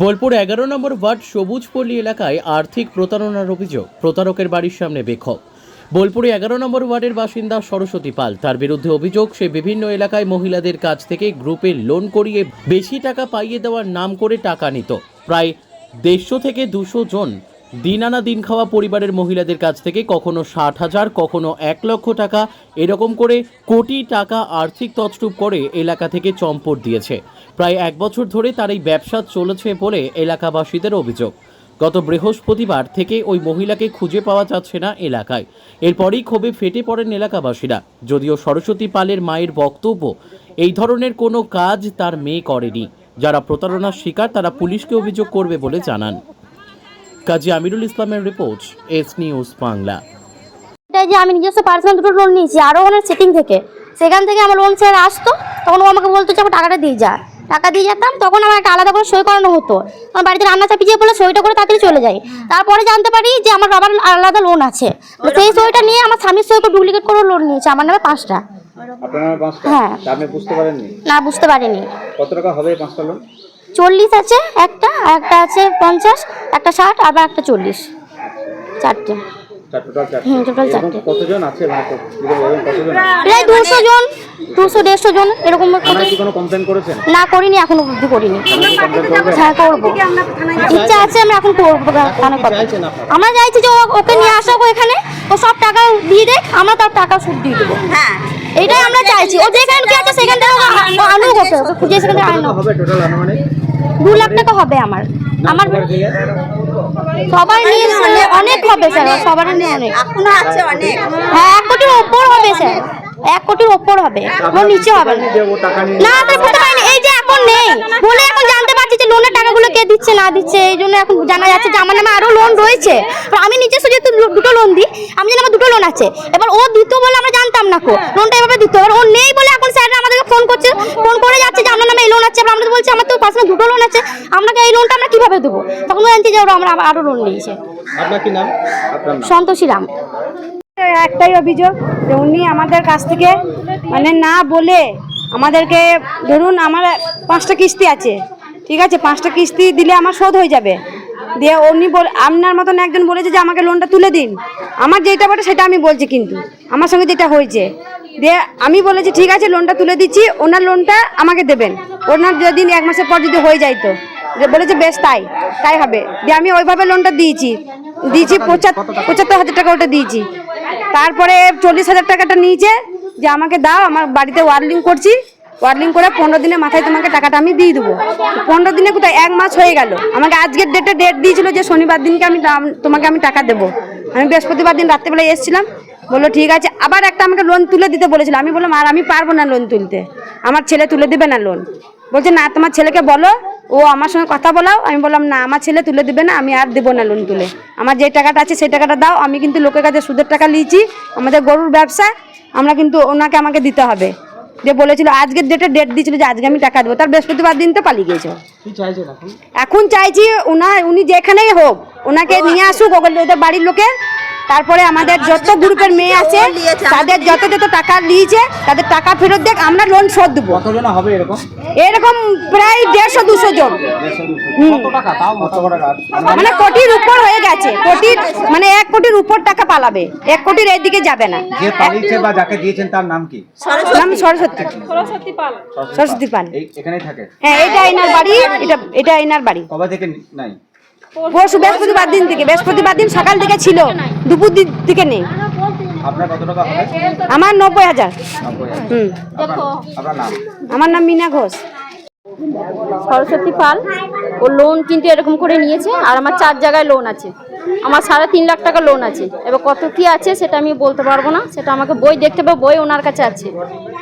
বোলপুর এগারো নম্বর ওয়ার্ড সবুজপল্লী এলাকায় আর্থিক প্রতারণার অভিযোগ। প্রতারকের বাড়ির সামনে বেক্ষোভ। বোলপুরে এগারো নম্বর ওয়ার্ডের বাসিন্দা সরস্বতী পাল। তার বিরুদ্ধে অভিযোগ, সে বিভিন্ন এলাকায় মহিলাদের কাছ থেকে গ্রুপে লোন করিয়ে বেশি টাকা পাইয়ে দেওয়ার নাম করে টাকা নিত। প্রায় দেড়শো থেকে দুশো জন দিন আনা দিন খাওয়া পরিবারের মহিলাদের কাছ থেকে কখনো ষাট হাজার, কখনো এক লক্ষ টাকা, এরকম করে কোটি টাকা আর্থিক তছরূপ করে এলাকা থেকে চম্পট দিয়েছে। প্রায় এক বছর ধরে তার এই ব্যবসা চলেছে বলে এলাকাবাসীদের অভিযোগ। গত বৃহস্পতিবার থেকে ওই মহিলাকে খুঁজে পাওয়া যাচ্ছে না এলাকায়। এরপরই ক্ষোভে ফেটে পড়েন এলাকাবাসীরা। যদিও সরস্বতী পালের মায়ের বক্তব্য, এই ধরনের কোনো কাজ তার মেয়ে করেনি। যারা প্রতারণার শিকার, তারা পুলিশকে অভিযোগ করবে বলে জানান। কাজী আমিরুল ইসলামের রিপোর্ট এস নিউজ বাংলা। এটাই যে আমি নিজস্ব পার্সোনাল দুটো লোন নিয়েছি আরও ওনার সেটিং থেকে। সেখান থেকে আমার লোন স্যার আসতো তখন ও আমাকে বলতো যে আমার টাকাটা দিয়ে যা। টাকা দিয়ে যেতাম তখন আমার একটা আলাদা করে সই করানো হতো। আমার বাড়িতে রান্না চাপিয়ে বলে সইটা করে তাড়াতাড়ি চলে যায় তারপরে জানতে পারি যে আমার বাবার আলাদা লোন আছে। সেই সইটা নিয়ে আমার স্বামীর সই করে ডুপ্লিকেট করে লোন নিয়েছে আমার নামে পাঁচটা। আপনার নামে পাঁচটা? হ্যাঁ। আপনি বুঝতে পারেননি? না বুঝতে পারিনি। কত টাকা হবে পাঁচটা লোন চল্লিশ আছে একটা আর একটা আছে পঞ্চাশ। একটা ষাট আবার একটা চল্লিশ চারটে টোটাল চারটে। কতজন আছে মানে? প্রায় দুশো জন দুশো দেড়শো জন এরকম না করিনি এখনও অবধি করিনি হ্যাঁ করব ইচ্ছা আছে আমি এখন করব আমরা চাইছি যে ও- ওকে নিয়ে আসা হোক এখানে ও সব টাকা দিয়ে দেখ আমরা তার টাকা সুদ দিয়ে দেবো হ্যাঁ এটাই আমরা চাইছি ও যেখানে কি আছে সেখান থেকে খুঁজে সেখান থেকে আনুমানিক দু লাখ টাকা হবে আমার আমার সবার নিয়ে অনেক হবে স্যার সবার নিয়ে অনেক। এখনও আছে অনেক। হ্যাঁ এক কোটির ওপর হবে স্যার এক কোটির ওপর হবে। নিচে হবে না। না স্যার বুঝতে পারিনি এই যে এখন নেই। বলে এখন জানতে পারছি লোনের টাকাগুলো কে দিচ্ছে না দিচ্ছে এই জন্য এখন জানা যাচ্ছে যে আমার নামে আরও লোন রয়েছে। আর আমি নিজস্ব যেহেতু দুটো লোন দিই আমি জানি আমার দুটো লোন আছে। এবার ও দিত বলে আমরা জানতাম না কো লোনটা এভাবে দিত। এবার ও নেই বলে এখন স্যাররা আমাদেরকে ফোন করছে ফোন করে যাচ্ছে যে আমার নামে এই লোন আছে এবার আমরা তো বলছি আমার তো পার্সোনাল দুটো লোন আছে আপনাকে এই লোনটা আমরা কীভাবে দেবো? তখন জানছি যে ওরা আমরা আরও লোন নিয়েছে। আপনার কি নাম? সন্তোষী রাম। একটাই অভিযোগ যে উনি আমাদের কাছ থেকে মানে না বলে আমাদেরকে ধরুন আমার পাঁচটা কিস্তি আছে ঠিক আছে, পাঁচটা কিস্তি দিলে আমার শোধ হয়ে যাবে। দিয়ে উনি বল, আপনার মতন একজন বলেছে যে আমাকে লোনটা তুলে দিন। আমার যেটা বটে সেটা আমি বলছি কিন্তু, আমার সঙ্গে যেটা হয়েছে। দিয়ে আমি বলেছি, ঠিক আছে লোনটা তুলে দিচ্ছি, ওনার লোনটা আমাকে দেবেন। ওনার যদি এক মাসের পর যদি হয়ে যায় তো। বলেছে, বেশ, তাই তাই হবে। দিয়ে আমি ওইভাবে লোনটা দিয়েছি। দিয়েছি পঁচাত্তর হাজার টাকা ওটা দিয়েছি। তারপরে চল্লিশ হাজার টাকাটা নিয়েছে যে আমাকে দাও, আমার বাড়িতে ওয়ার্লিং করছি। ওয়ারলিং করে পনেরো দিনের মাথায় তোমাকে টাকাটা আমি দিয়ে দেবো। পনেরো দিনে কোথায় এক মাস হয়ে গেল। আমাকে আজকের ডেটে ডেট দিয়েছিল যে শনিবার দিনকে আমি তোমাকে আমি টাকা দেবো। আমি বৃহস্পতিবার দিন রাত্রেবেলায় এসেছিলাম। বলল, ঠিক আছে। আবার একটা আমাকে লোন তুলে দিতে বলেছিল। আমি বললাম, আর আমি পারব না লোন তুলতে। আমার ছেলে তুলে দেবে না লোন বলছে, না, তোমার ছেলেকে বলো। ও আমার সঙ্গে কথা বলাও। আমি বললাম, না, আমার ছেলে তুলে দেবে না। আমি আর দেবো না লোন তুলে। আমার যে টাকাটা আছে সেই টাকাটা দাও। আমি কিন্তু লোকের কাছে সুদের টাকা নিয়েছি। আমাদের গরুর ব্যবসা। আমরা কিন্তু ওনাকে আমাকে দিতে হবে। যে বলেছিল আজকের ডেটে ডেট দিয়েছিল যে আজকে আমি টাকা দেবো। তার বৃহস্পতিবার দিন তো পালিয়ে গিয়েছে। এখন? চাইছি ওনার উনি যেখানেই হোক ওনাকে নিয়ে আসুক ওদের বাড়ির লোকে। তারপরে আমাদের যত গ্রুপের মেয়ে আছে তাদের যত যত টাকা নিয়েছে তাদের টাকা ফেরত দেখ আমরা লোন শোধ দেবো। এরকম? এরকম প্রায় দেড়শো দুশো জন। দেড়শো দুশো। কত টাকা? তাও কত টাকা? মানে কোটির উপর হয়ে গেছে কোটির মানে এক কোটির উপর টাকা পালাবে এক কোটির এইদিকে যাবে না। যে পালিয়েছে বা যাকে দিয়েছেন তার নাম কি? নাম সরস্বতী। সরস্বতী পাল। এই এখানেই থাকে? হ্যাঁ এটা এনার বাড়ি এটা এটা এনার বাড়ি। কবে থেকে নাই? পরশু বৃহস্পতিবার দিন থেকে বৃহস্পতিবার দিন সকাল থেকে ছিল দুপুর দিক থেকে নেই। আপনার কত টাকা হবে? আমার নব্বই হাজার। হুম। আপনার- আপনার নাম? আমার নাম মিনা ঘোষ। সরস্বতী পাল। ও লোন কিন্তু এরকম করে নিয়েছে আর আমার চার জায়গায় লোন আছে। আমার সাড়ে তিন লাখ টাকা লোন আছে। এবার কত কি আছে সেটা আমি বলতে পারব না। সেটা আমাকে বই দেখতে পাবো বই ওনার কাছে আছে।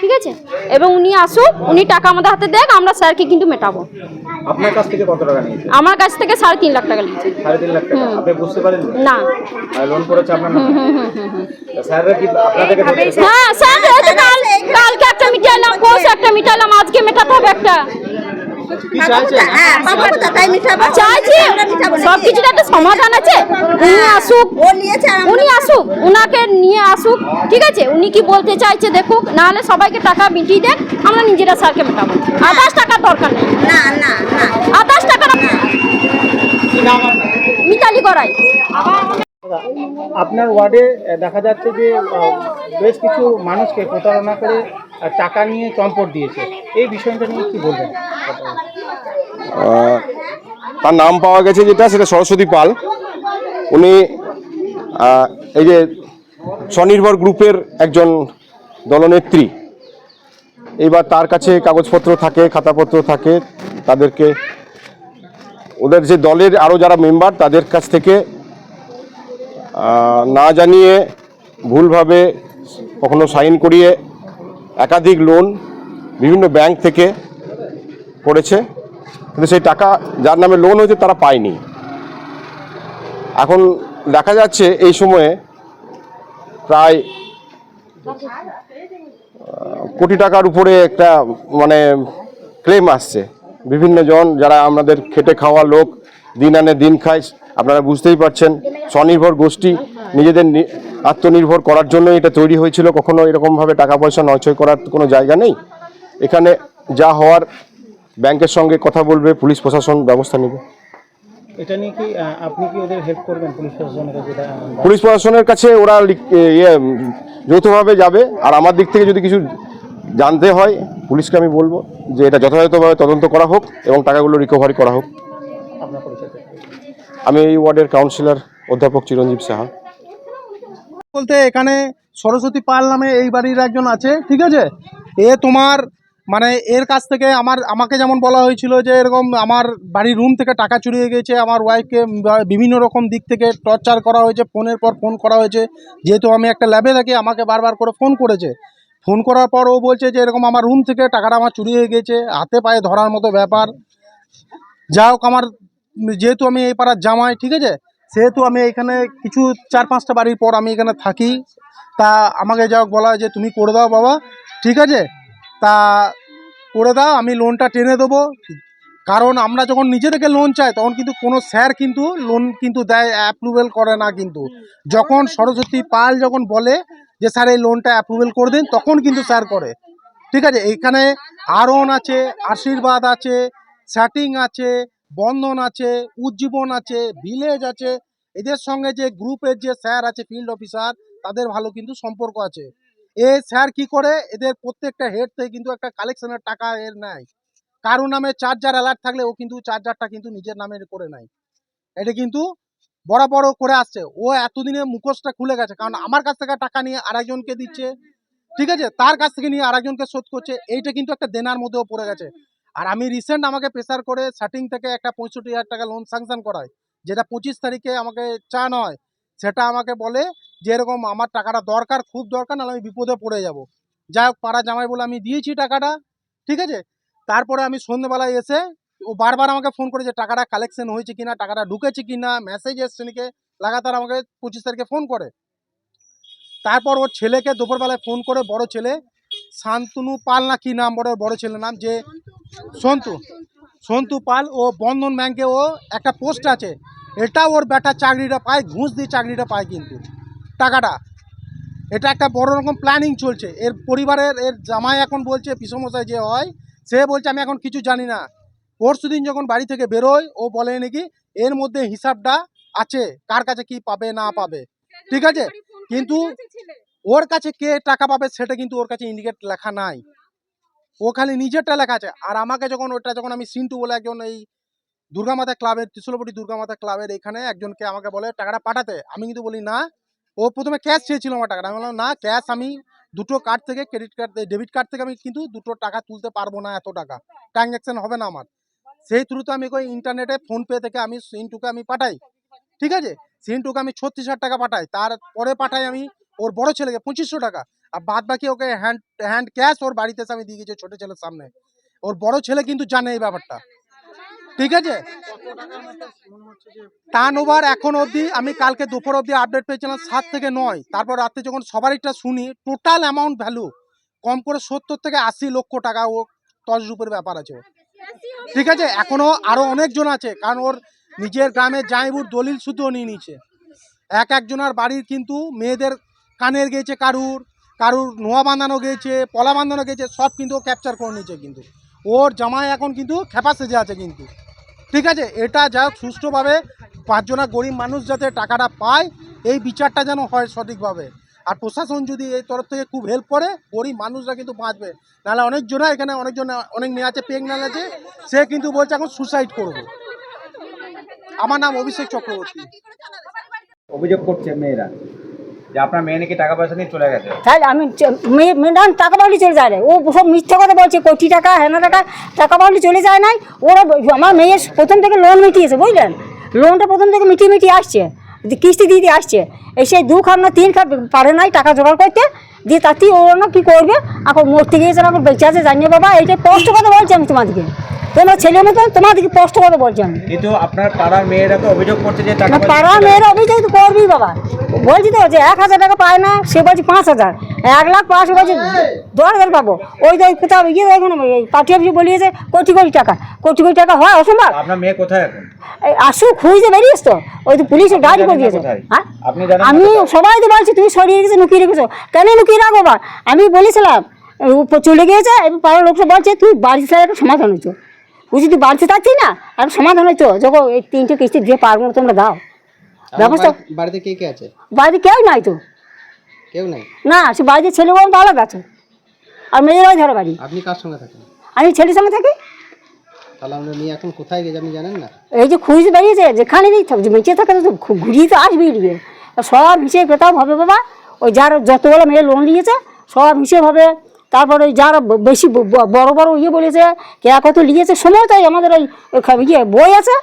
ঠিক আছে? এবং উনি আসুক উনি টাকা আমাদের হাতে দেখ আমরা স্যারকে কিন্তু মেটাবো। আপনার কাছ থেকে কত টাকা নিয়েছে? আমার কাছ থেকে সাড়ে তিন লাখ টাকা নিয়েছে। সাড়ে তিন লাখ টাকা। আপনি বুঝতে পারেন না। আর লোন করেছে আপনার নামে? স্যাররা কি আপনাদেরকে হ্যাঁ স্যার কালকে একটা মিটাইলাম পরশু একটা মিটাইলাম আজকে মেটাতে হবে একটা। চাইছি সব একটা সমাধান আছে। উনি আসুক উনি আসুক, উনাকে নিয়ে আসুক, ঠিক আছে? উনি কি বলতে চাইছে দেখুক নাহলে সবাইকে টাকা মিটিয়ে দেন, আমরা নিজেরা স্যারকে মেটাবো। আদার্স টাকার দরকার নেই। আদার্স টাকার মিতালি করাই। আপনার ওয়ার্ডে দেখা যাচ্ছে যে বেশ কিছু মানুষকে প্রতারণা করে টাকা নিয়ে চম্পট দিয়েছে। এই বিষয়টা নিয়ে কি বলবেন? তার নাম পাওয়া গেছে যেটা, সেটা সরস্বতী পাল। উনি এই যে স্বনির্ভর গ্রুপের একজন দলনেত্রী। এইবার তার কাছে কাগজপত্র থাকে, খাতাপত্র থাকে। তাদেরকে, ওদের যে দলের আরও যারা মেম্বার, তাদের কাছ থেকে না জানিয়ে ভুলভাবে কখনো সাইন করিয়ে একাধিক লোন বিভিন্ন ব্যাংক থেকে করেছে কিন্তু সেই টাকা যার নামে লোন হয়েছে তারা পায়নি। এখন দেখা যাচ্ছে এই সময়ে প্রায় কোটি টাকার উপরে একটা মানে ক্লেম আসছে। বিভিন্ন জন যারা আমাদের খেটে খাওয়া লোক, দিন আনে দিন খায়, আপনারা বুঝতেই পারছেন, স্বনির্ভর গোষ্ঠী, নিজেদের আত্মনির্ভর করার জন্য এটা তৈরি হয়েছিল, কখনো এরকমভাবে টাকা পয়সা নয়ছয় করার কোনো জায়গা নেই। এখানে যা হওয়ার ব্যাংকের সঙ্গে কথা বলবে পুলিশ প্রশাসন ব্যবস্থা নেবে। এটা নিয়ে কি আপনি কি ওদের হেল্প করবেন পুলিশ প্রশাসনের কাছে? পুলিশ প্রশাসনের কাছে ওরা ইয়ে যৌথভাবে যাবে। আর আমার দিক থেকে যদি কিছু জানতে হয় পুলিশকে আমি বলব যে এটা যথাযথভাবে তদন্ত করা হোক এবং টাকাগুলো রিকভারি করা হোক। আমি এই ওয়ার্ডের কাউন্সিলর অধ্যাপক চিরঞ্জীব সাহা। বলতে এখানে সরস্বতী পাল নামে এই বাড়ির একজন আছে ঠিক আছে? এ তোমার মানে এর কাছ থেকে আমার, আমাকে যেমন বলা হয়েছিল যে এরকম আমার বাড়ির রুম থেকে টাকা চুরি হয়ে গেছে, আমার ওয়াইফকে বিভিন্ন রকম দিক থেকে টর্চার করা হয়েছে ফোনের পর ফোন করা হয়েছে। যেহেতু আমি একটা ল্যাবে থাকি, আমাকে বারবার করে ফোন করেছে। ফোন করার পর ও বলছে যে এরকম আমার রুম থেকে টাকাটা আমার চুরি হয়ে গেছে, হাতে পায়ে ধরার মতো ব্যাপার। যা হোক আমার, যেহেতু আমি এই পাড়ার জামাই, ঠিক আছে? সেহেতু আমি এখানে কিছু চার পাঁচটা বাড়ির পর আমি এখানে থাকি। তা আমাকে যা বলা হয় যে তুমি করে দাও বাবা, ঠিক আছে? তা করে দাও, আমি লোনটা টেনে দেবো। কারণ আমরা যখন নিজে থেকে লোন চাই, তখন কিন্তু কোনো স্যার কিন্তু লোন কিন্তু দেয় অ্যাপ্রুভেল করে না কিন্তু। যখন সরস্বতী পাল যখন বলে যে, স্যার, এই লোনটা অ্যাপ্রুভেল করে দিন, তখন কিন্তু স্যার করে। ঠিক আছে? এইখানে আরন আছে, আশীর্বাদ আছে স্যাটিং আছে, বন্ধন আছে, উজ্জীবন আছে ভিলেজ আছে। এদের সঙ্গে যে গ্রুপের যে স্যার আছে ফিল্ড অফিসার তাদের ভালো কিন্তু সম্পর্ক আছে। এ স্যার কি করে? এদের প্রত্যেকটা হেড থেকে কিন্তু একটা কালেকশনের টাকা এর নেয়। কারও নামে চার্জার অ্যালার্ট থাকলে ও কিন্তু চার্জারটা কিন্তু নিজের নামে করে নেয়। এটা কিন্তু বরাবর ও করে আসছে। ও এতদিনে মুখোশটা খুলে গেছে। কারণ আমার কাছ থেকে টাকা নিয়ে আরেকজনকে দিচ্ছে। ঠিক আছে? তার কাছ থেকে নিয়ে আরেকজনকে শোধ করছে। এইটা কিন্তু একটা দেনার মধ্যেও পড়ে গেছে। আর আমি রিসেন্ট আমাকে প্রেসার করে স্টার্টিং থেকে একটা পঁয়ষট্টি হাজার টাকা লোন স্যাংশন করায়। যেটা পঁচিশ তারিখে আমাকে চান হয়। সেটা আমাকে বলে যে এরকম আমার টাকাটা দরকার, খুব দরকার, নাহলে আমি বিপদে পড়ে যাব। যাই হোক, পাড়া জামাই বলে আমি দিয়েছি টাকাটা, ঠিক আছে? তারপরে আমি সন্ধ্যেবেলায় এসে ও বারবার আমাকে ফোন করে যে টাকাটা কালেকশন হয়েছে কিনা, টাকাটা ঢুকেছে কিনা মেসেজ এসছে নাকি? লাগাতার আমাকে পঁচিশ তারিখে ফোন করে। তারপর ওর ছেলেকে দুপুরবেলায় ফোন করে, বড় ছেলে, শান্তনু পাল না কি নাম, বড় বড় ছেলের নাম, যে সন্তু সন্তু পাল, ও বন্ধন ব্যাংকে ও একটা পোস্ট আছে। এটা ওর বেটা চাকরিটা পায়, ঘুষ দিয়ে চাকরিটা পায় কিন্তু। টাকাটা। এটা একটা বড় রকম প্ল্যানিং চলছে। এর পরিবারের এর জামাই এখন বলছে পিসমশাই যে হয় সে বলছে আমি এখন কিছু জানি না। পরশু দিন যখন বাড়ি থেকে বেরোয় ও বলে নাকি এর মধ্যে হিসাবটা আছে কার কাছে কি পাবে না পাবে। ঠিক আছে কিন্তু ওর কাছে কে টাকা পাবে সেটা কিন্তু ওর কাছে ইন্ডিকেট লেখা নাই। ও খালি নিজেরটা লেখা আছে। আর আমাকে যখন ওটা যখন আমি সিন্টু বলে একজন এই দুর্গামাতা ক্লাবের ত্রিশুলপটি দুর্গামাতা ক্লাবের এখানে একজনকে আমাকে বলে টাকাটা পাঠাতে। আমি কিন্তু বলি না ও প্রথমে ক্যাশ চেয়েছিল আমার টাকাটা। আমি বললাম, না ক্যাশ আমি দুটো কার্ড থেকে ক্রেডিট কার্ড ডেবিট কার্ড থেকে আমি কিন্তু দুটো টাকা তুলতে পারব না, এত টাকা। ট্রানজ্যাকশন হবে না আমার। সেই থ্রুতে আমি ওই ইন্টারনেটে ফোনপে থেকে আমি সিনটুকে আমি পাঠাই। ঠিক আছে? সিনটুকে আমি ছত্রিশ হাজার টাকা পাঠাই। তারপরে পাঠাই আমি ওর বড় ছেলেকে পঁচিশশো টাকা। আর বাদ বাকি ওকে হ্যান্ড হ্যান্ড ক্যাশ ওর বাড়িতে আমি দিয়ে গেছি ছোট ছেলের সামনে। ওর বড় ছেলে কিন্তু জানে এই ব্যাপারটা। ঠিক আছে? টার্ন ওভার এখন অবধি আমি কালকে দুপুর অবধি আপডেট পেয়েছিলাম সাত থেকে নয়। তারপর রাত্রে যখন সবারইটা শুনি টোটাল অ্যামাউন্ট ভ্যালু কম করে সত্তর থেকে আশি লক্ষ টাকা ও টস রূপের ব্যাপার আছে। ঠিক আছে? এখনও আরও অনেকজন আছে, কারণ ওর নিজের গ্রামের জাইবুর দলিল শুদ্ধও নিয়ে নিয়েছে। এক একজনের বাড়ির কিন্তু মেয়েদের কানের গেছে কারুর কারুর নোয়া বাঁধানো গেছে পলা বাঁধানো গেছে সব কিন্তু ও ক্যাপচার করে নিয়েছে কিন্তু। ওর জামাই এখন কিন্তু খেপা সেজে আছে কিন্তু। ঠিক আছে, এটা যা সুষ্ঠুভাবে পাঁচজনা গরিব মানুষ যাতে টাকাটা পায়, এই বিচারটা যেন হয় সঠিকভাবে। আর প্রশাসন যদি এই তরফ থেকে খুব হেল্প করে, গরিব মানুষরা কিন্তু বাঁচবে। নাহলে অনেকজনা এখানে অনেকজন অনেক মেয়ে আছে প্রেগনেন্ট আছে, সে কিন্তু বলছে এখন সুসাইড করব। আমার নাম অভিষেক চক্রবর্তী। অভিযোগ করছে মেয়েরা। যে আমি টাকা পাওয়ালি চলে যায় ও সব মিথ্যা কথা বলছে, কোটি টাকা, হেনা টাকা টাকা পাওয়ালি চলে যায় নাই। ওরা আমার মেয়ে প্রথম থেকে লোন মিটিয়েছে, বুঝলেন? লোনটা প্রথম থেকে মিটিয়ে মিটিয়ে আসছে। কিস্তি দিয়ে আসছে। এসে দু খাপ না, তিন খাপ পারে নাই টাকা জোগাড় করতে। দিয়ে তাতেই ওরা না কী করবে? এখন মরতে গিয়েছে বেঁচে আছে, জানিয়ে বাবা, এইটা স্পষ্ট কথা বলছি আমি তোমাদেরকে। তোমার ছেলে মতো তোমাদেরকে স্পষ্ট কথা বলছি আমি। কিন্তু আপনার পাড়ার মেয়েরা তো অভিযোগ করছে যে টাকা না পয়সা পাড়া মেয়েরা অভিযোগ তো করবি বাবা। বলছি তো যে এক হাজার টাকা পায় না সে বলছে পাঁচ হাজার। এক লাখ পাঁচশো বলছে দশ হাজার পাবো। ওই তো কোথাও ইয়ে দেখুন পার্টি অফিসে বলিয়েছে কোটি কোটি টাকা কোটি কোটি টাকা হয় অসম্ভব। আপনার মেয়ে কোথায় এখন? আসুক খুঁজে বেরিয়েছ তো। ওই তো পুলিশে গাড়ি করে দিয়েছে? হ্যাঁ? আমি সবাই তো বলছি তুমি সরিয়ে রেখেছো লুকিয়ে রেখেছো। কেন লুকিয়ে রাখো বা? আমি বলেছিলাম চলে গিয়েছে এবার পাড়ার লোকটা বলছে তুই বাড়ি থাকলে একটা সমাধান হয়েছো। তুই বাড়িতে থাকছি না আর সমাধান হয়েছো যখন এই তিনটে কিস্তি দিয়ে পারব না তোমরা দাও। ব্যবস্থা বাড়িতে কে কে আছে? বাড়িতে কেউ নাই তো। কেউ নাই? না সে বাড়িতে ছেলে বোন তো আলাদা আছে। আর মেয়েরাই ধরে বাড়ি। আপনি কার সঙ্গে থাকেন? আমি ছেলের সঙ্গে থাকি। তাহলে আমরা মেয়ে এখন কোথায় গেছে আপনি জানেন না? এই যে খুঁজে বেরিয়েছে যেখানে বেঁচে থাকে তো ঘুরিয়ে তো আসবেই দিয়ে সব হিসেবে পেতাম হবে বাবা। ওই যার যতগুলো মেয়ে লোন নিয়েছে সব হিসেবে হবে। তারপরে ওই যারা বেশি বড় বড় ইয়ে বলেছে কে কত লিখেছে সময় তাই আমাদের ওই ইয়ে বই আছে?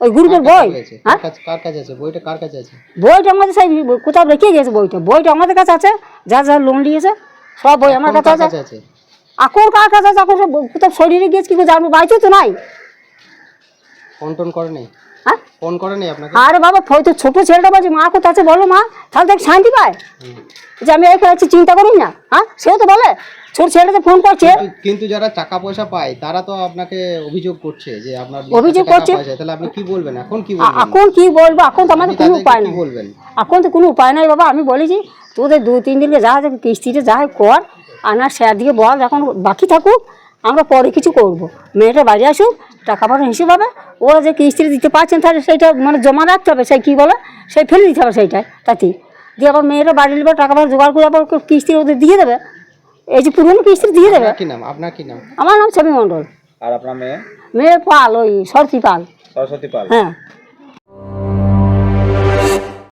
ওই গ্রুপের বই? হ্যাঁ? কার কাছে আছে? বইটা কার কাছে আছে? বইটা আমাদের সেই কোথাও রেখে গেছে বইটা। বইটা আমাদের কাছে আছে যা যা লোন নিয়েছে সব বই আমার কাছে আছে। আকর কার কাছে আছে? সব কোথাও শরীরে গিয়েছে কি জানব বাড়িতে তো নাই। ফোন টোন করে নেই? হ্যাঁ? ফোন আপনাকে? আরে বাবা হয়তো ছোট ছেলেটা বলছে মা কোথায় আছে বলো মা। তাহলে তো শান্তি পায়। যে আমি চিন্তা করি না হ্যাঁ? সেও তো বলে ছোট ছেলেটা ফোন করছে। কিন্তু যারা টাকা পয়সা পায় তারা তো আপনাকে অভিযোগ করছে যে আপনার অভিযোগ করছে। তাহলে আপনি কি বলবেন? এখন কি বলবেন? এখন কি বলব? এখন তো আমাদের কোনো উপায় নেই। বলবেন? এখন তো কোনো উপায় নাই বাবা আমি বলেছি তোদের দু তিন দিনকে যা কিস্তিতে যা কর। আনার স্যার দিকে বল এখন বাকি থাকুক। আমরা পরে কিছু করব। মেয়েটা বাড়ি আসুক টাকা পয়সা হিসেবে হবে ওরা যে কিস্তিতে দিতে পারছেন তাহলে সেইটা মানে জমা রাখতে হবে সেই কী বলে সেই ফেলে দিতে হবে সেইটাই তাতেই। দিয়ে আবার মেয়েরা বাড়ি নেবে টাকা পয়সা জোগাড় করে আবার কিস্তি ওদের দিয়ে দেবে? এই যে পুরনো কিস্তি দিয়ে দেবে? কি নাম? আপনার কি নাম? আমার নাম ছবি মণ্ডল। আর আপনার মেয়ে? মেয়ে পাল ওই সরতি পাল। সরস্বতী পাল। হ্যাঁ।